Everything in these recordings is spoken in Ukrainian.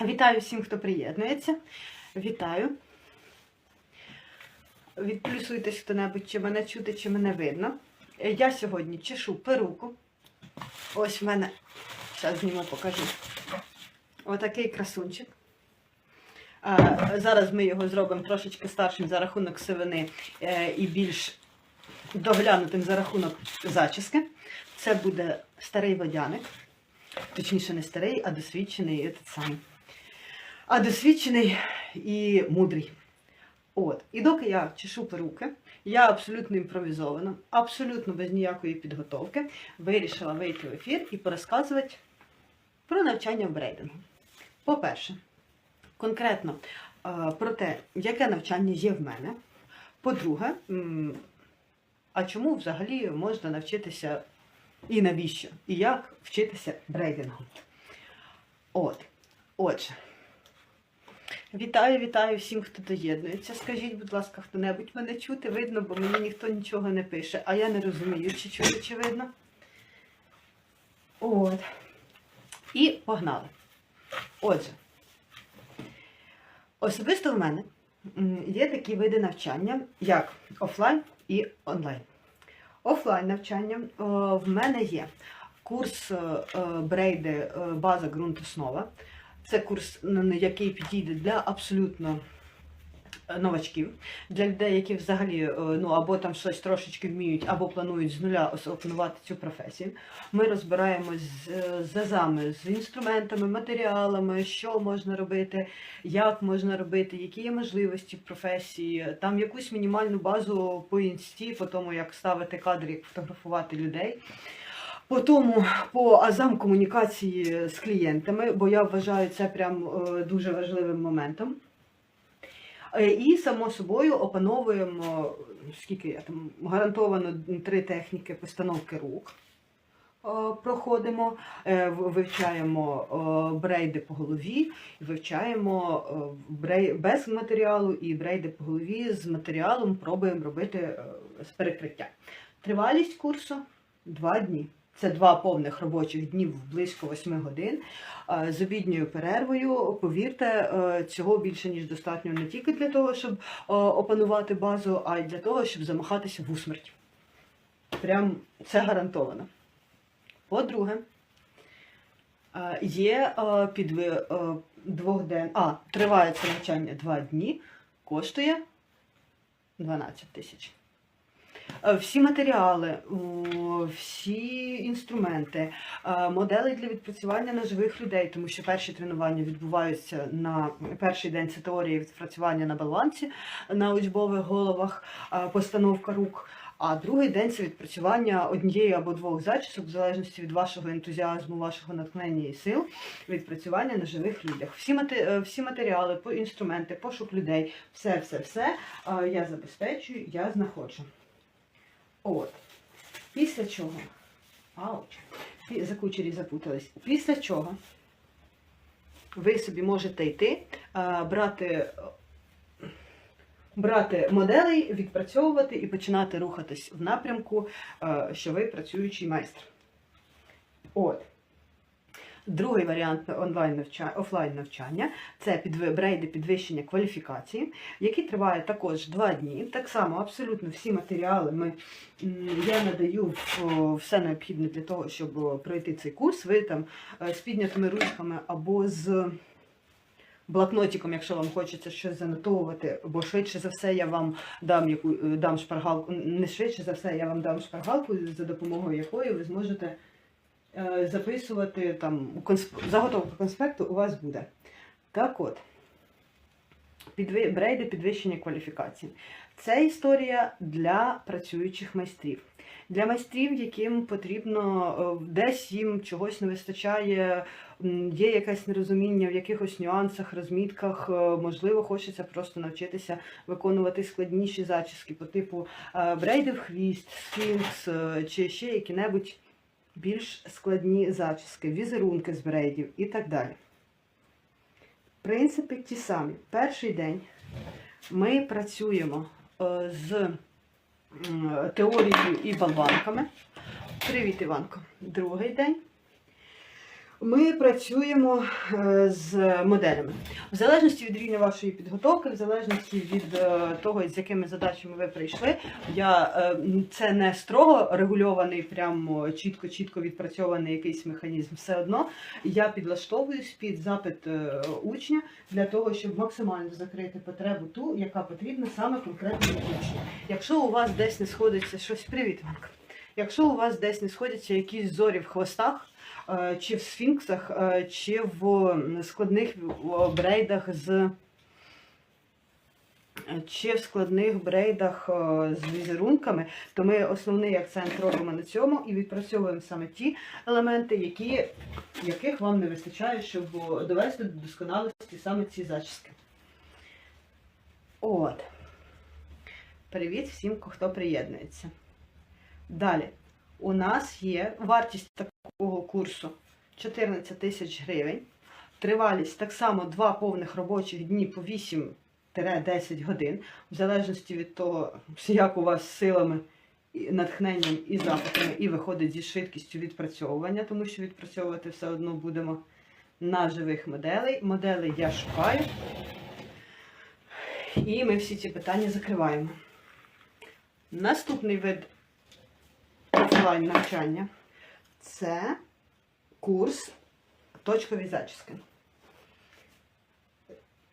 Вітаю всім, хто приєднується. Вітаю. Відплюсуйтесь хто-небудь, чи мене чути, чи мене видно. Я сьогодні чешу перуку. Ось в мене, зараз зніму, покажу. Отакий красунчик. Зараз ми його зробимо трошечки старшим за рахунок сивини е, і більш доглянутим за рахунок зачіски. Це буде старий водяник. Точніше, не старий, а досвідчений этот самий. А досвідчений і мудрий. От. І доки я чешу перуки, я абсолютно імпровізована, абсолютно без ніякої підготовки, вирішила вийти в ефір і порозказувати про навчання в брейдингу. По-перше, конкретно е, про те, яке навчання є в мене. По-друге, а чому взагалі можна навчитися і навіщо? І як вчитися брейдингу? От. Отже. Вітаю, вітаю всім, хто доєднується. Скажіть, будь ласка, хто-небудь мене чути, видно, бо мені ніхто нічого не пише, а я не розумію, чи чути, чи видно. От. І погнали. Отже, особисто в мене є такі види навчання, як офлайн і онлайн. Офлайн навчання в мене є курс е, е, брейди е, база ґрунт основа. Це курс, який підійде для абсолютно е, новачків, для людей, які взагалі е, ну або там щось трошечки вміють, або планують з нуля опанувати цю професію. Ми розбираємось з, е, з інструментами, матеріалами, що можна робити, як можна робити, які є можливості в професії, там якусь мінімальну базу по інсті, по тому, як ставити кадр, як фотографувати людей. По тому, по азам комунікації з клієнтами, бо я вважаю це прям е, дуже важливим моментом. Е, І, само собою, опановуємо, скільки я там, гарантовано три техніки постановки рук. е, Проходимо, вивчаємо брейди по голові, вивчаємо без матеріалу і брейди по голові з матеріалом пробуємо робити з перекриття. Тривалість курсу два дні. Це два повних робочих днів близько 8 годин з обідньою перервою. Повірте, е, цього більше ніж достатньо не тільки для того, щоб е, опанувати базу, а й для того, щоб замахатися в усмерть. Прям це гарантовано. По-друге, е, є підви е, двохден... А, триває це навчання два дні, коштує 12 тисяч. Е, Всі матеріали, всі інструменти, е, моделі для відпрацювання на живих людей, тому що перші тренування відбуваються на перший день це теорія відпрацювання на балансі на учбових головах, е, постановка рук. А другий день це відпрацювання однієї або двох зачісок, в залежності від вашого ентузіазму, вашого натхнення і сил, відпрацювання на живих людях. Всі, мати, всі матеріали, інструменти, пошук людей, все, все, все я забезпечую, я знаходжу. От. Після чого? Ауч. За кучері запутались. Після чого ви собі можете йти, брати, брати моделей, відпрацьовувати і починати рухатись в напрямку, що ви працюючий майстер. От. Другий варіант онлайн навчання, офлайн навчання це брейди підвищення кваліфікації, які триває також два дні. Так само абсолютно всі матеріали ми, я надаю все необхідне для того, щоб пройти цей курс. Ви там е, з піднятими ручками або з блокнотиком, якщо вам хочеться щось занотовувати, бо швидше за все я вам дам яку е, дам шпаргалку. Не швидше за все, я вам дам шпаргалку, за допомогою якої ви зможете записувати там у консп... заготовка конспекту у вас буде. Так от, брейди підвищення кваліфікації. Це історія для працюючих майстрів. Для майстрів, яким потрібно е, десь їм чогось не вистачає, є якесь нерозуміння в якихось нюансах, розмітках, е, можливо, хочеться просто навчитися виконувати складніші зачіски по типу е, брейди в хвіст, сфінкс е, чи ще які-небудь більш складні зачіски, візерунки з брейдів і так далі. Принципи ті самі. Перший день ми працюємо е, з м, теорією і болванками. Привіт, Іванко. Другий день. Ми працюємо е, з моделями. В залежності від рівня вашої підготовки, в залежності від е, того, з якими задачами ви прийшли, я, е, це не строго регульований, прямо чітко-чітко відпрацьований якийсь механізм. Все одно я підлаштовуюсь під запит учня для того, щоб максимально закрити потребу ту, яка потрібна саме конкретному учню. Якщо у вас десь не сходиться щось, привіт, Іванка. Якщо у вас десь не сходяться якісь зорі в хвостах, е, чи в сфінксах, е, чи в складних брейдах з. Чи в складних брейдах е, з візерунками, то ми основний акцент робимо на цьому і відпрацьовуємо саме ті елементи, які, яких вам не вистачає, щоб довести до досконалості саме ці зачіски. От. Привіт всім, хто приєднується. Далі. У нас є вартість такого курсу 14 тисяч гривень. Тривалість так само два повних робочих дні по 8-10 годин, в залежності від того, як у вас силами, натхненням і запитами, і виходить зі швидкістю відпрацьовування, тому що відпрацьовувати все одно будемо на живих моделей. Моделей я шукаю. І ми всі ці питання закриваємо. Наступний вид офлайн навчання це курс точкові зачіски.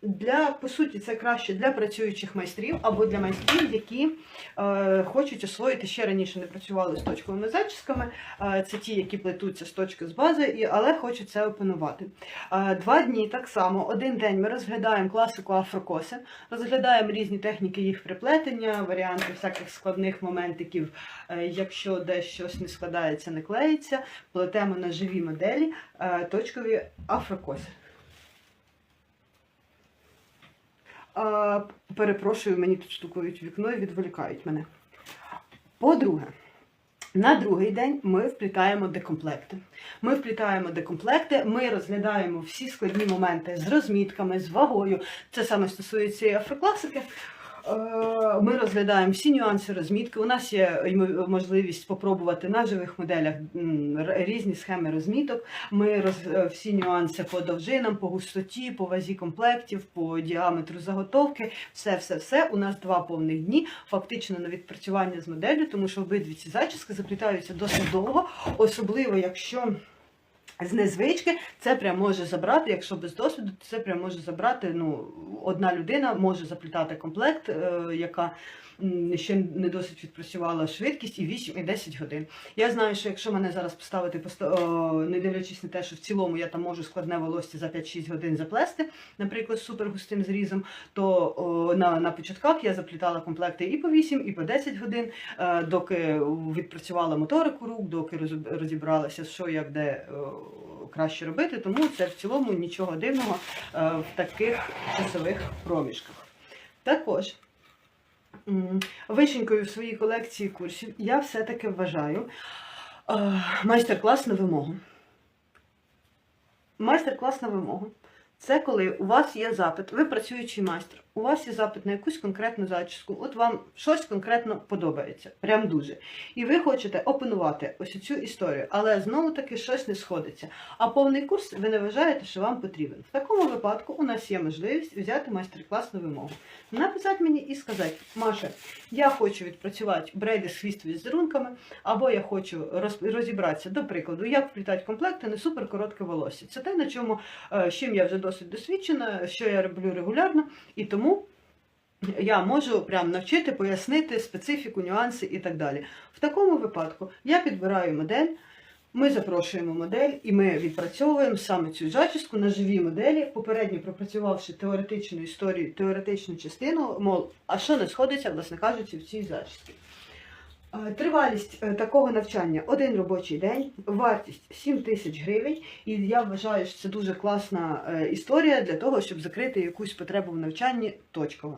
Для, по суті, це краще для працюючих майстрів або для майстрів, які е, хочуть освоїти ще раніше не працювали з точковими зачісками. Е, це ті, які плетуться з точки з бази, і, але хочуть це опанувати. Е, два дні так само. Один день ми розглядаємо класику афрокоси, розглядаємо різні техніки їх приплетення, варіанти всяких складних моментиків, е, якщо десь щось не складається, не клеїться, плетемо на живі моделі е, точкові афрокоси. А, перепрошую, мені тут стукають вікно і відволікають мене. По-друге, на другий день ми вплітаємо декомплекти. Ми вплітаємо декомплекти, ми розглядаємо всі складні моменти з розмітками, з вагою. Це саме стосується і афрокласики. Е, Ми розглядаємо всі нюанси розмітки. У нас є можливість спробувати на живих моделях різні схеми розміток. Ми роз, е, всі нюанси по довжинам, по густоті, по вазі комплектів, по діаметру заготовки. Все, все, все. У нас два повних дні фактично на відпрацювання з моделлю, тому що обидві ці зачіски заплітаються досить довго, особливо якщо. З незвички це прям може забрати, якщо без досвіду, це прям може забрати. Ну, одна людина може заплітати комплект, е, яка ще не досить відпрацювала швидкість і 8 і 10 годин. Я знаю, що якщо мене зараз поставити, не дивлячись на те, що в цілому я там можу складне волосся за 5-6 годин заплести, наприклад, з супергустим зрізом, то на, на початках я заплітала комплекти і по 8, і по 10 годин, е, доки відпрацювала моторику рук, доки розібралася, що як де краще робити. Тому це в цілому нічого дивного е, в таких часових проміжках. Також вишенькою в своїй колекції курсів я все-таки вважаю е, майстер-клас на вимогу. Майстер-клас на вимогу. Це коли у вас є запит, ви працюючий майстер, у вас є запит на якусь конкретну зачіску, от вам щось конкретно подобається, прям дуже. І ви хочете опанувати ось цю історію, але знову таки щось не сходиться. А повний курс ви не вважаєте, що вам потрібен. В такому випадку у нас є можливість взяти майстер-клас на вимогу. Написати мені і сказати, Маша, я хочу відпрацювати брейди з хвіст візерунками, або я хочу роз- розібратися, до прикладу, як вплітати комплекти на суперкоротке волосся. Це те, на чому е, з чим я вже досить досвідчена, що я роблю регулярно, і тому я можу прям навчити, пояснити специфіку, нюанси і так далі. В такому випадку я підбираю модель. Ми запрошуємо модель і ми відпрацьовуємо саме цю зачіску на живій моделі, попередньо пропрацювавши теоретичну історію, теоретичну частину, мов, а що не сходиться, власне кажучи, в цій зачісці. Е, Тривалість е, такого навчання один робочий день, вартість 7 тисяч гривень. І я вважаю, що це дуже класна е, історія для того, щоб закрити якусь потребу в навчанні точково.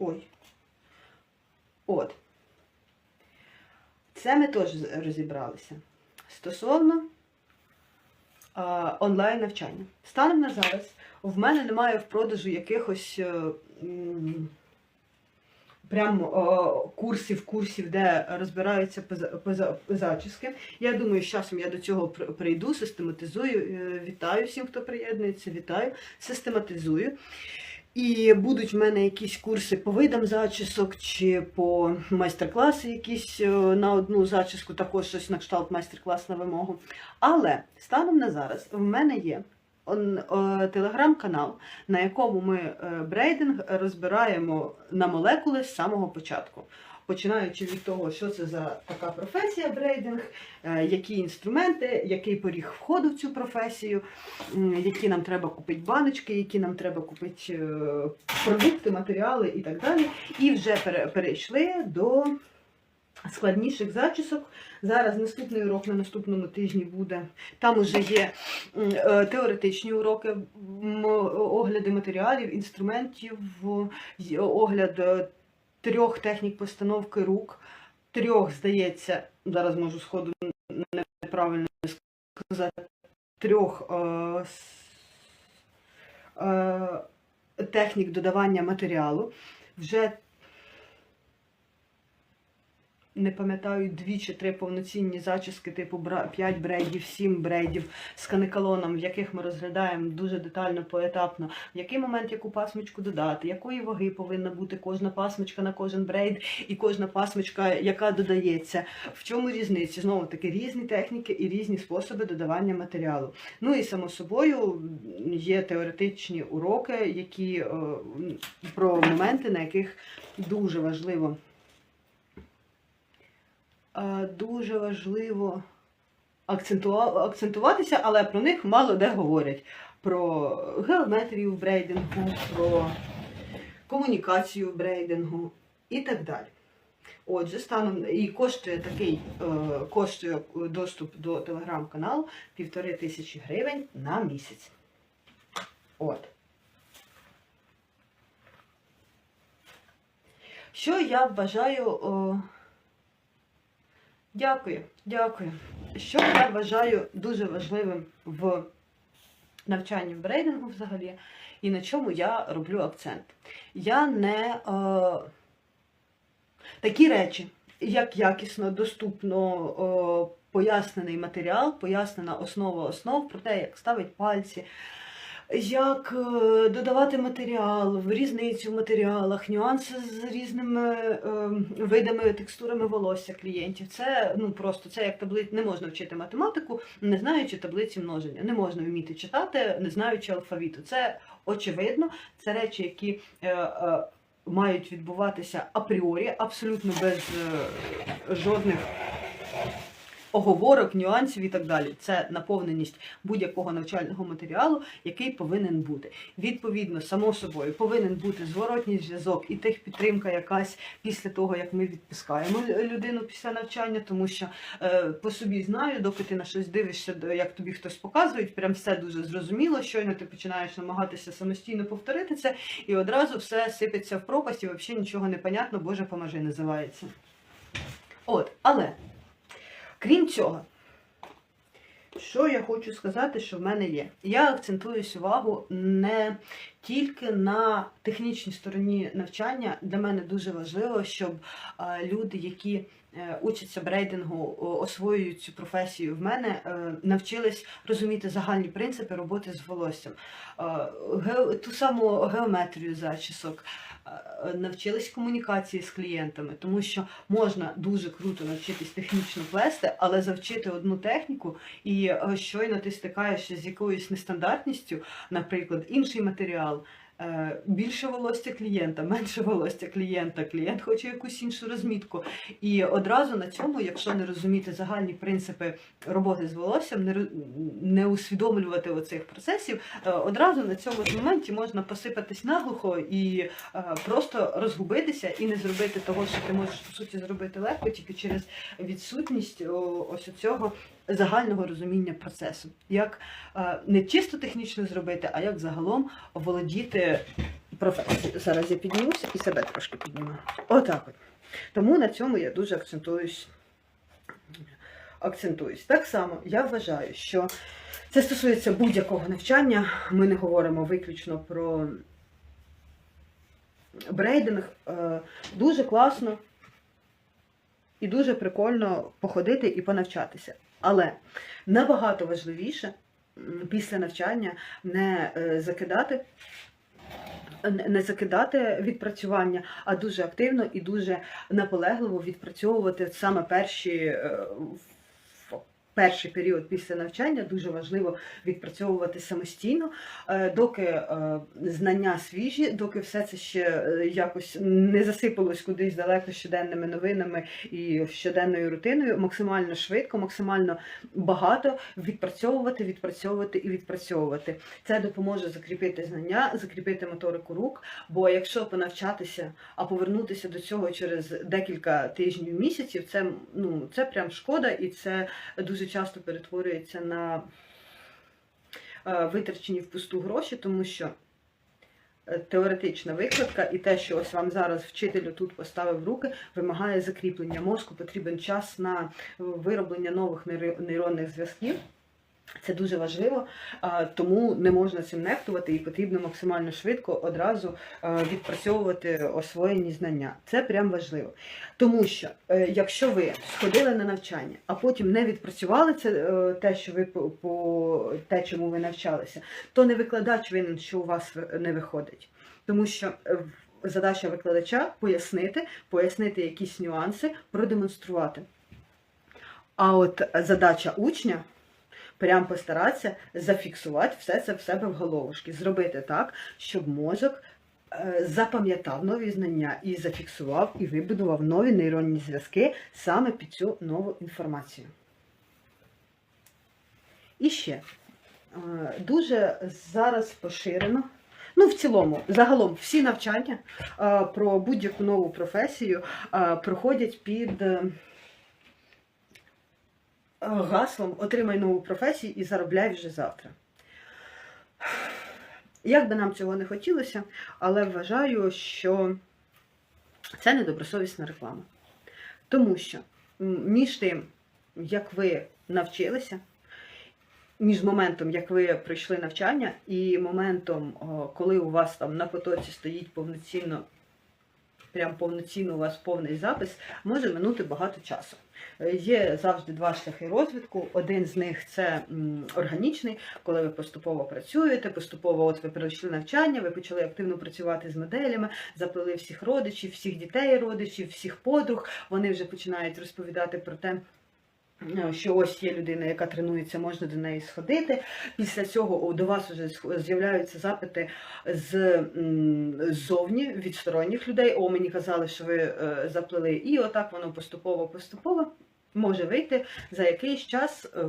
Ой. От. Це ми теж розібралися. Стосовно а, онлайн навчання. Станом на зараз в мене немає в продажу якихось е, прям о, курсів, курсів, де розбираються зачіски. Я думаю, з часом я до цього прийду, систематизую. Е, Вітаю всім, хто приєднується, вітаю, систематизую. І будуть в мене якісь курси по видам зачісок чи по майстер-класи якісь е, на одну зачіску, також щось на кшталт майстер-клас на вимогу. Але станом на зараз в мене є е, телеграм-канал, на якому ми е, брейдинг розбираємо на молекули з самого початку. Починаючи від того, що це за така професія брейдинг, е, які інструменти, який поріг входу в цю професію, які нам треба купити баночки, які нам треба купити е, продукти, матеріали і так далі. І вже перейшли до складніших зачісок. Зараз наступний урок на наступному тижні буде. Там уже є е, теоретичні уроки, огляди матеріалів, інструментів, огляд трьох технік постановки рук, трьох, здається, зараз можу сходу неправильно сказати, трьох е, е, технік додавання матеріалу. Вже не пам'ятаю, дві чи три повноцінні зачіски, типу 5 брейдів, 7 брейдів з канекалоном, в яких ми розглядаємо дуже детально, поетапно, в який момент яку пасмочку додати, якої ваги повинна бути кожна пасмочка на кожен брейд і кожна пасмочка, яка додається. В чому різниця? Знову таки різні техніки і різні способи додавання матеріалу. Ну і само собою є теоретичні уроки, які е, про моменти, на яких дуже важливо. Е, Дуже важливо акцентуватися, але про них мало де говорять. Про геометрію в брейдингу, про комунікацію в брейдингу і так далі. Отже, станом і коштує такий е, коштує доступ до телеграм-каналу півтори тисячі гривень на місяць. От. Що я вважаю. О... Дякую, дякую. Що я вважаю дуже важливим в навчанні в брейдингу взагалі, і на чому я роблю акцент. Я не е, такі речі, як якісно, доступно е, пояснений матеріал, пояснена основа основ про те, як ставить пальці, як е, додавати матеріал, різницю в матеріалах, нюанси з різними е, видами, текстурами волосся клієнтів. Це ну просто це як таблиць, не можна вчити математику, не знаючи таблиці множення. Не можна вміти читати, не знаючи алфавіту. Це очевидно, це речі, які е, мають відбуватися апріорі, абсолютно без жодних. Оговорок, нюансів і так далі. Це наповненість будь-якого навчального матеріалу, який повинен бути. Відповідно, само собою, повинен бути зворотній зв'язок і техпідтримка якась після того, як ми відпускаємо людину після навчання, тому що е, по собі знаю, доки ти на щось дивишся, як тобі хтось показує, прям все дуже зрозуміло. Щойно ти починаєш намагатися самостійно повторити це, і одразу все сипеться в пропасть, і взагалі нічого не понятно, Боже поможи, називається. От, але. Крім цього, що я хочу сказати, що в мене є? Я акцентуюсь увагу не тільки на технічній стороні навчання. Для мене дуже важливо, щоб е, люди, які е, учаться брейдингу, освоюють цю професію в мене, е, навчились розуміти загальні принципи роботи з волоссям, ту саму геометрію зачісок, навчились комунікації з клієнтами, тому що можна дуже круто навчитись технічно плести, але завчити одну техніку, і е, щойно ти стикаєшся з якоюсь нестандартністю, наприклад, інший матеріал. Е, Більше волосся клієнта, менше волосся клієнта, клієнт хоче якусь іншу розмітку. І одразу на цьому, якщо не розуміти загальні принципи роботи з волоссям, не, не усвідомлювати оцих процесів, е, одразу на цьому моменті можна посипатись наглухо і е, просто розгубитися і не зробити того, що ти можеш по суті зробити легко, тільки через відсутність ось цього загального розуміння процесу. Як е, не чисто технічно зробити, а як загалом володіти професією. Зараз я піднімуся і себе трошки підніму. Отак от. Тому на цьому я дуже акцентуюсь. Акцентуюсь. Так само я вважаю, що це стосується будь-якого навчання. Ми не говоримо виключно про брейдинг е, дуже класно і дуже прикольно походити і понавчатися. Але набагато важливіше після навчання не е, закидати. не- закидати відпрацювання, а дуже активно і дуже наполегливо відпрацьовувати саме перші е, перший період після навчання. Дуже важливо відпрацьовувати самостійно, е, доки е, знання свіжі, доки все це ще е, якось не засипалось кудись далеко щоденними новинами і щоденною рутиною, максимально швидко, максимально багато відпрацьовувати, відпрацьовувати і відпрацьовувати. Це допоможе закріпити знання, закріпити моторику рук. Бо якщо понавчатися, а повернутися до цього через декілька тижнів, місяців, це ну це прям шкода, і це дуже часто перетворюється на витрачені витрачені впусту гроші, тому що е, теоретична викладка і те, що ось вам зараз вчителю тут поставив руки, вимагає закріплення мозку, потрібен час на вироблення нових нейронних зв'язків. Це дуже важливо, тому не можна цим нехтувати і потрібно максимально швидко одразу відпрацьовувати освоєні знання. Це прям важливо. Тому що е, якщо ви сходили на навчання, а потім не відпрацювали це е, те, що ви по, те, чому ви навчалися, то не викладач винен, що у вас не виходить. Тому що е, задача викладача пояснити, пояснити якісь нюанси, продемонструвати. А от задача учня прям постаратися зафіксувати все це в себе в головушки, зробити так, щоб мозок е, запам'ятав нові знання і зафіксував і вибудував нові нейронні зв'язки саме під цю нову інформацію. І ще е, дуже зараз поширено. Ну, в цілому, загалом, всі навчання е, про будь-яку нову професію проходять під гаслом Отримай нову професію і заробляй вже завтра. Як би нам цього не хотілося, але вважаю, що це недобросовісна реклама. Тому що між тим, як ви навчилися, між моментом, як ви пройшли навчання, і моментом, коли у вас там на потоці стоїть повноцінно, прям повноцінно у вас повний запис, може минути багато часу. Е, Є завжди два шляхи розвитку. Один з них це органічний, коли ви поступово працюєте, поступово от ви пройшли навчання, ви почали активно працювати з моделями, заплели всіх родичів, всіх дітей родичів, всіх подруг. Вони вже починають розповідати про те. Е, Що ось є людина, яка тренується, можна до неї сходити. Після цього до вас вже з'являються запити з м, ззовні від сторонніх людей. О, мені казали, що ви е, заплели. І отак воно поступово-поступово може вийти за якийсь час е,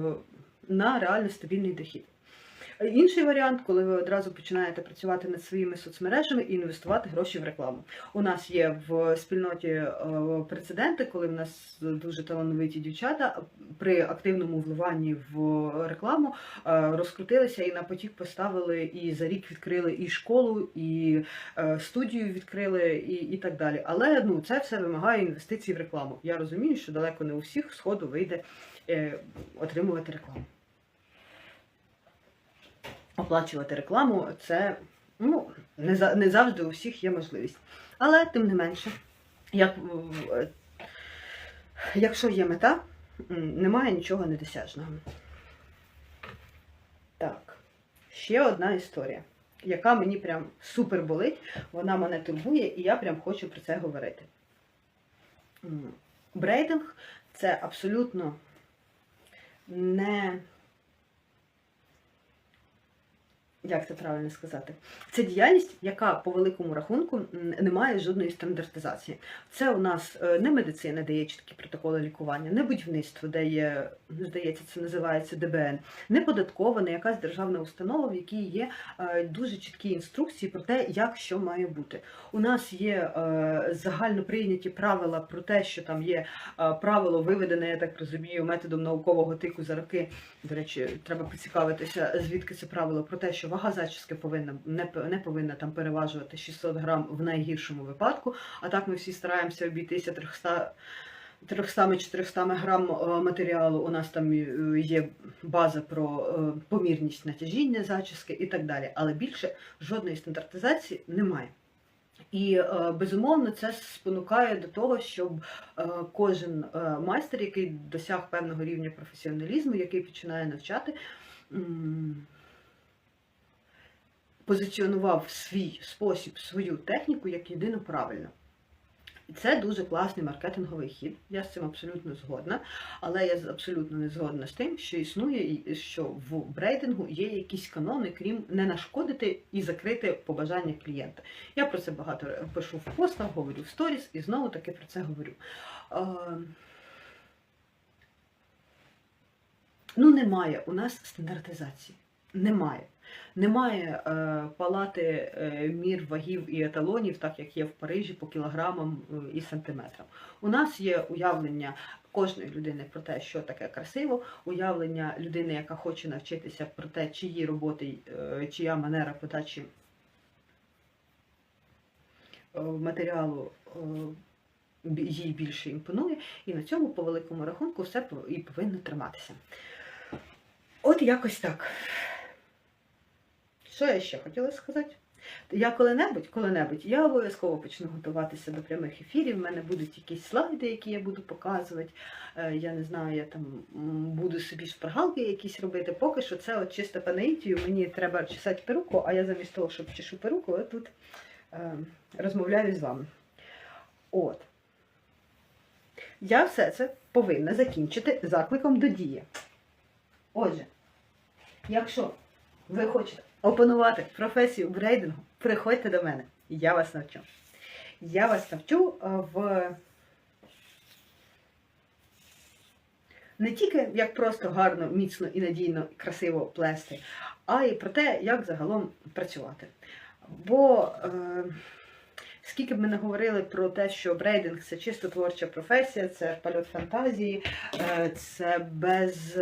на реально стабільний дохід. Інший варіант, коли ви одразу починаєте працювати над своїми соцмережами і інвестувати гроші в рекламу. У нас є в спільноті е, прецеденти, коли в нас дуже талановиті дівчата при активному вливанні в рекламу е, розкрутилися і на потік поставили, і за рік відкрили і школу, і е, студію відкрили, і, і так далі. Але ну це все вимагає інвестицій в рекламу. Я розумію, що далеко не у всіх сходу вийде отримувати рекламу. Оплачувати рекламу це ну, не, за, не завжди у всіх є можливість. Але тим не менше, як, е, якщо є мета, немає нічого недосяжного. Так, ще одна історія, яка мені прям супер болить, вона мене турбує, і я прям хочу про це говорити. Брейдинг це абсолютно не. Як це правильно сказати? Це діяльність, яка по великому рахунку не має жодної стандартизації. Це у нас е, не медицина, де є чіткі протоколи лікування, не будівництво, де є, здається, це називається ДБН, не податкова, не якась державна установа, в якій є е, дуже чіткі інструкції про те, як що має бути. У нас є е, загально прийняті правила про те, що там є правило виведене, я так розумію, методом наукового тику за роки. До речі, треба поцікавитися, звідки це правило про те, що вага зачіски повинна не, не повинна там переважувати 600 грам в найгіршому випадку. А так ми всі стараємося обійтися 300 300-400 грам е, матеріалу. У нас там е, є база про е, помірність натяжіння зачіски і так далі. Але більше жодної стандартизації немає. І безумовно це спонукає до того, щоб кожен майстер, який досяг певного рівня професіоналізму, який починає навчати, позиціонував свій спосіб, свою техніку як єдино правильно. І це дуже класний маркетинговий хід. Я з цим абсолютно згодна, але я абсолютно не згодна з тим, що існує, що в брейдингу є якісь канони, крім не нашкодити і закрити побажання клієнта. Я про це багато пишу в постах, говорю в сторіс і знову таки про це говорю. Е, Ну, немає у нас стандартизації. Немає. Немає е, палати е, мір вагів і еталонів, так як є в Парижі по кілограмам е, і сантиметрам. У нас є уявлення кожної людини про те, що таке красиво, уявлення людини, яка хоче навчитися про те, чиї роботи, чия манера подачі матеріалу їй більше імпонує, і на цьому, по великому рахунку, все і повинно триматися. От якось так. Що я ще хотіла сказати? Я коли-небудь, коли-небудь, я обов'язково почну готуватися до прямих ефірів. У мене будуть якісь слайди, які я буду показувати. Е, Я не знаю, я там буду собі шпаргалки якісь робити. Поки що це от чисто по наїтію. Мені треба чесати перуку, а я замість того, щоб чешу перуку, от тут е, розмовляю з вами. От. Я все це повинна закінчити закликом до дії. Отже, якщо ви хочете опанувати професію брейдингу, приходьте до мене, я вас навчу. Я вас навчу е, в не тільки як просто гарно, міцно і надійно, красиво плести, а й про те, як загалом працювати. Бо е, скільки б ми не говорили про те, що брейдинг це чисто творча професія, це польот фантазії, е, це без.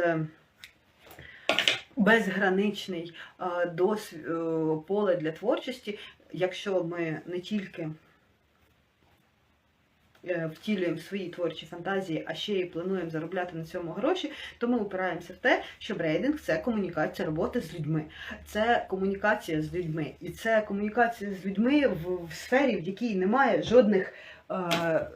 Е, безграничний е, досвід, поле для творчості, якщо ми не тільки е, втілюємо свої творчі фантазії, а ще й плануємо заробляти на цьому гроші, то ми опираємося в те, що брейдинг це комунікація роботи з людьми, це комунікація з людьми, і це комунікація з людьми в, в сфері, в якій немає жодних. Е,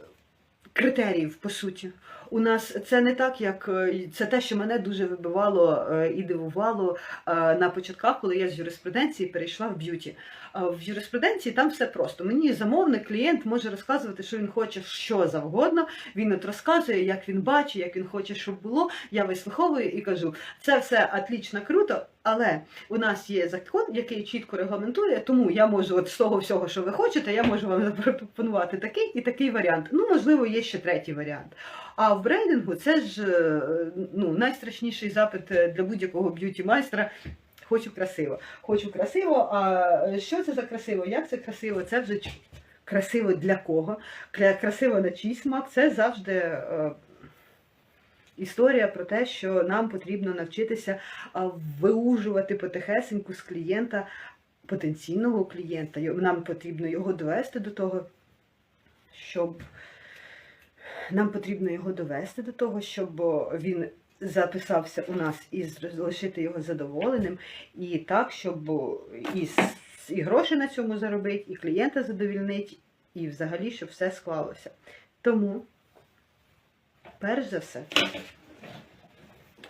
Критеріїв по суті. У нас це не так, як е, це те, що мене дуже вибивало е, і дивувало е, на початках, коли я з юриспруденції перейшла в б'юті. В юриспруденції там все просто. Мені замовник, клієнт може розказувати, що він хоче що завгодно. Він от розказує, як він бачить, як він хоче, щоб було. Я вислуховую і кажу: це все отлично, круто, але у нас є закон, який чітко регламентує, тому я можу от з того всього, що ви хочете, я можу вам запропонувати такий і такий варіант. Ну, можливо, є ще третій варіант. А в брейдингу це ж е, ну, найстрашніший запит е, для будь-якого б'юті-майстра. Хочу красиво. Хочу красиво. А що це за красиво? Як це красиво? Це вже красиво для кого? Красиво на чий смак. Це завжди е, історія про те, що нам потрібно навчитися виужувати потихесеньку з клієнта, потенційного клієнта. Нам потрібно його довести до того, щоб нам потрібно його довести до того, щоб він записався у нас і залишити його задоволеним, і так, щоб і, і гроші на цьому заробити, і клієнта задовільнить, і взагалі, щоб все склалося. Тому, перш за все,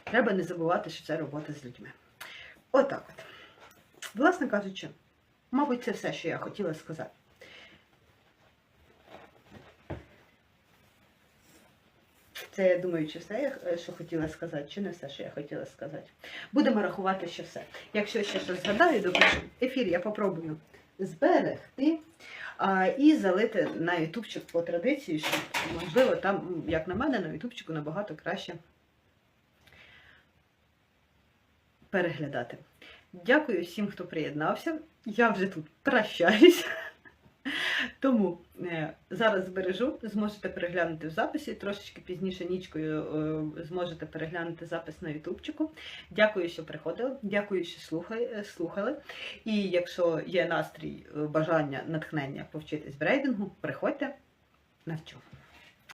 треба не забувати, що це робота з людьми. Отак от. Власне кажучи, мабуть, це все, що я хотіла сказати. Це, я думаю, чи все, я- що хотіла сказати, чи не все, що я хотіла сказати. Будемо рахувати, що все. Якщо ще щось згадаю, допишу. Ефір я попробую зберегти а, і залити на ютубчик по традиції, щоб, можливо, там, як на мене, на ютубчику набагато краще переглядати. Дякую всім, хто приєднався. Я вже тут прощаюсь. Тому е, зараз збережу, зможете переглянути в записі, трошечки пізніше нічкою е, зможете переглянути запис на ютубчику. Дякую, що приходили, дякую, що е, слухали. І якщо є настрій, бажання, натхнення повчитись брейдингу, приходьте, навчу.